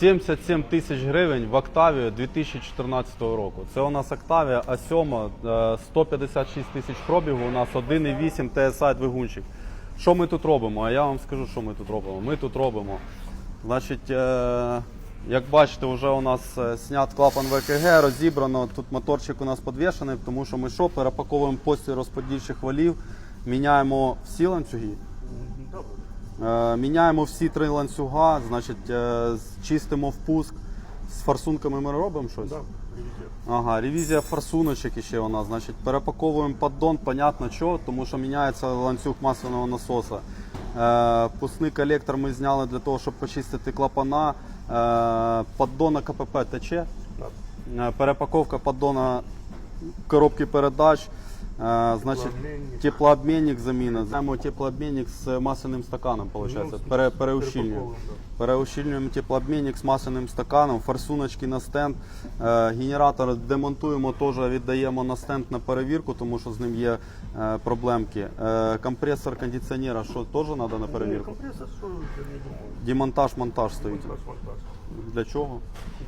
77 тисяч гривень в Октавію 2014 року. Це у нас Октавія А7, е, 156 тисяч пробігу, у нас 1,8 TSI двигунчик. Що ми тут робимо? А я вам скажу, що ми тут робимо. Ми тут робимо. Значить, е, як бачите, вже у нас е, снят клапан ВКГ, розібрано. Тут моторчик у нас підвішений, тому що ми що, перепаковуємо пості розподільчих валів, міняємо всі ланцюги. Е, Міняємо всі три ланцюга, значить, е, чистимо впуск. З форсунками ми робимо щось? Да, ревізія. Ага, ревізія форсуночок ще у нас. Значить, перепаковуємо поддон, понятно що, тому що міняється ланцюг масляного насоса. Е, пускний колектор ми зняли для того, щоб почистити клапана. Е, поддона КПП тече. Да. Е, перепаковка поддона коробки передач. Е, значить, Теплообмінник. теплообмінник заміна. Знаємо теплообмінник з масляним стаканом, виходить. Ну, Пере, переущільнюємо. Переущільнюємо теплообмінник з масляним стаканом, форсуночки на стенд. Е, генератор демонтуємо, теж віддаємо на стенд на перевірку, тому що з ним є е, проблемки. Е, компресор кондиціонера, що теж треба на перевірку? Компресор, що я не думаю. Демонтаж, монтаж стоїть. Для чого?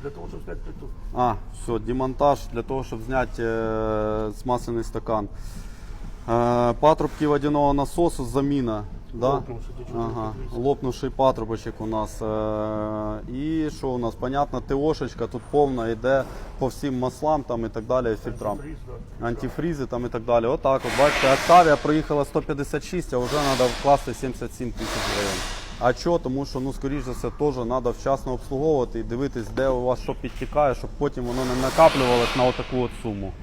Для того, щоб зняти плиту. А, все, демонтаж для того, щоб зняти е, смасляний стакан. Е, патрубки водяного насосу, заміна. Да? Лопнувши, чого Ага, лопнувший патрубочок у нас. Е, і що у нас? Понятно, ТОшечка тут повна йде по всім маслам там і так далі, фільтрам. Фріз, да. Антифрізи там і так далі. Отак, от бачите, Октавія проїхала 156, а вже треба вкласти 77 тисяч гривень. А чого? Тому що, ну, скоріш за все, теж треба вчасно обслуговувати і дивитись, де у вас що підтікає, щоб потім воно не накаплювалось на отаку от суму.